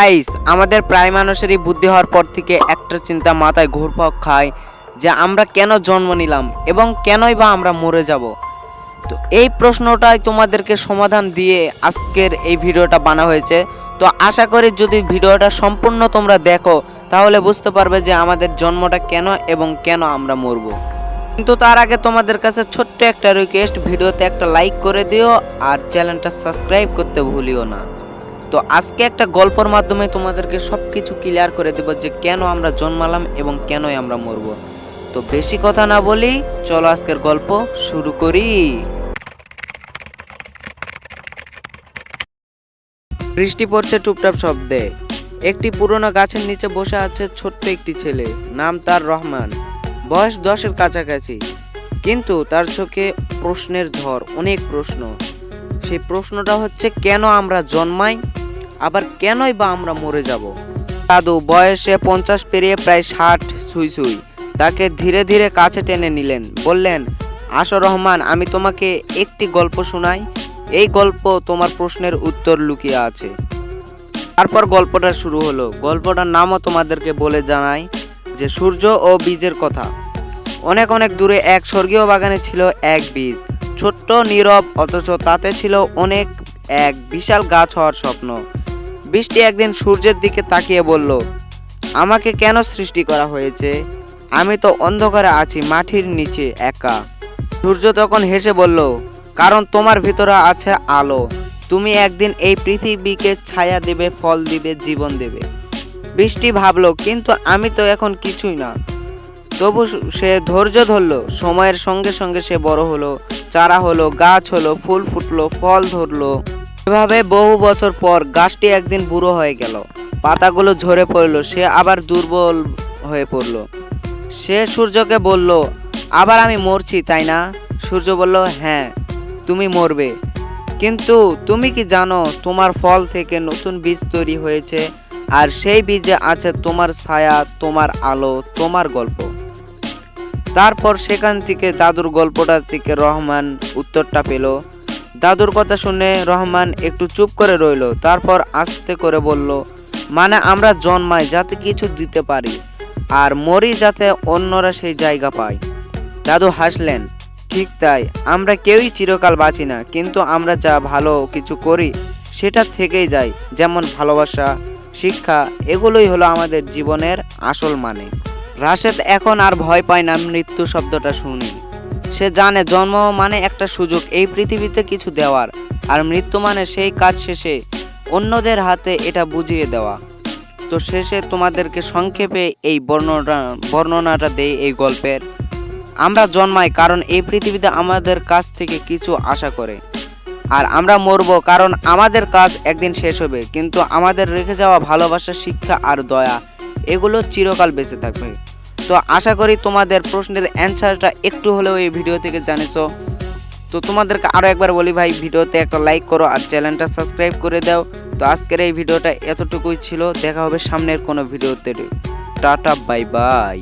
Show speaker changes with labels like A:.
A: Guys আমাদের প্রায় মানুষেরই বুদ্ধি হওয়ার পর থেকে একটা চিন্তা মাথায় ঘুরপাক খায় যে আমরা কেন জন্ম নিলাম এবং কেনই বা আমরা মরে যাব। তো এই প্রশ্নটাই তোমাদেরকে সমাধান দিয়ে আজকের এই ভিডিওটা বানা হয়েছে। তো আশা করি যদি ভিডিওটা সম্পূর্ণ তোমরা দেখো, তাহলে বুঝতে পারবে যে আমাদের জন্মটা কেন এবং কেন আমরা মরব। কিন্তু তার আগে তোমাদের কাছে ছোট্ট একটা রিকোয়েস্ট ভিডিওতে একটা লাইক করে দিও আর চ্যানেলটা সাবস্ক্রাইব করতে ভুলিও না। তো আজকে একটা গল্পের মাধ্যমে তোমাদেরকে সব কিছু ক্লিয়ার করে দেবো যে কেন আমরা জন্মালাম এবং কেনই আমরা মরব। তো বেশি কথা না বলি চলো আজকের গল্প শুরু করি। বৃষ্টি পড়ছে টুপটাপ শব্দে। একটি পুরনো গাছের নিচে বসে আছে ছোট্ট একটি ছেলে। নাম তার রহমান। বয়স দশের কাছাকাছি। কিন্তু তার চোখে প্রশ্নের ঝড়, অনেক প্রশ্ন। সেই প্রশ্নটা হচ্ছে, কেন আমরা জন্মাই? আবার কেনই বা আমরা মরে যাব? দাদু বয়সে পঞ্চাশ পেরিয়ে প্রায় ষাট সুই সুই তাকে ধীরে ধীরে কাছে টেনে নিলেন, বললেন, আসো রহমান, আমি তোমাকে একটি গল্প শোনাই। এই গল্প তোমার প্রশ্নের উত্তর লুকিয়ে আছে। তারপর গল্পটা শুরু হলো। গল্পটার নামও তোমাদেরকে বলে জানাই যে সূর্য ও বীজের কথা। অনেক অনেক দূরে এক স্বর্গীয় বাগানে ছিল এক বীজ, ছোট্ট নীরব, অথচ তাতে ছিল অনেক এক বিশাল গাছ হওয়ার স্বপ্ন। বৃষ্টি একদিন সূর্যের দিকে তাকিয়ে বলল, আমাকে কেন সৃষ্টি করা হয়েছে? আমি তো অন্ধকারে আছি, মাটির নিচে একা। সূর্য তখন হেসে বলল, কারণ তোমার ভিতরে আছে আলো। তুমি একদিন এই পৃথিবীকে ছায়া দেবে, ফল দিবে, জীবন দেবে। বৃষ্টি ভাবল, কিন্তু আমি তো এখন কিছুই না। তবু সে ধৈর্য ধরলো, সময়ের সঙ্গে সঙ্গে সে বড় হলো, চারা হলো, গাছ হলো, ফুল ফুটলো, ফল ধরলো। এভাবে বহু বছর পর গাছটি একদিন বুড়ো হয়ে গেল। পাতাগুলো ঝরে পড়ল, সে আবার দুর্বল হয়ে পড়ল। সে সূর্যকে বলল, আবার আমি মরছি, তাই না? সূর্য বলল হ্যাঁ তুমি মরবে। কিন্তু তুমি কি জানো, তোমার ফল থেকে নতুন বীজ তৈরি হয়েছে, আর সেই বীজে আছে তোমার ছায়া, তোমার আলো, তোমার গল্প। তারপর সেখান থেকে দাদুর গল্পটা থেকে রহমান উত্তরটা পেল। দাদুর কথা শুনে রহমান একটু চুপ করে রইল, তারপর আস্তে করে বলল মানে আমরা জন্মাই যাতে কিছু দিতে পারি আর মরি যাতে অন্যরা সেই জায়গা পায়। দাদু হাসলেন, ঠিক তাই, আমরা কেউই চিরকাল বাঁচি না, কিন্তু আমরা যা ভালো কিছু করি সেটা থেকেই যাই, যেমন ভালোবাসা, শিক্ষা, এগুলোই হলো আমাদের জীবনের আসল মানে। রাশেদ এখন আর ভয় পায় না মৃত্যু শব্দটা শুনি। সে জানে জন্ম মানে একটা সুযোগ, এই পৃথিবীতে কিছু দেওয়ার, আর মৃত্যু মানে সেই কাজ শেষে অন্যদের হাতে এটা বুঝিয়ে দেওয়া। তো শেষে তোমাদেরকে সংক্ষেপে এই বর্ণনা, বর্ণনাটা দেই এই গল্পের। আমরা জন্মাই কারণ এই পৃথিবীতে আমাদের কাছ থেকে কিছু আশা করে। আর আমরা মরবো কারণ আমাদের কাজ একদিন শেষ হবে, কিন্তু আমাদের রেখে যাওয়া ভালোবাসা, শিক্ষা আর দয়া, এগুলো চিরকাল বেঁচে থাকবে। তো আশা করি তোমাদের প্রশ্নের অ্যান্সারটা একটু হলেও এই ভিডিও থেকে জানেছো। তো তোমাদেরকে আরও একবার বলি ভাই, ভিডিওতে একটা লাইক করো আর চ্যানেলটা সাবস্ক্রাইব করে দাও। তো আজকের এই ভিডিওটা এতটুকুই ছিল। দেখা হবে সামনের কোনো ভিডিওতে। Tata, bye bye.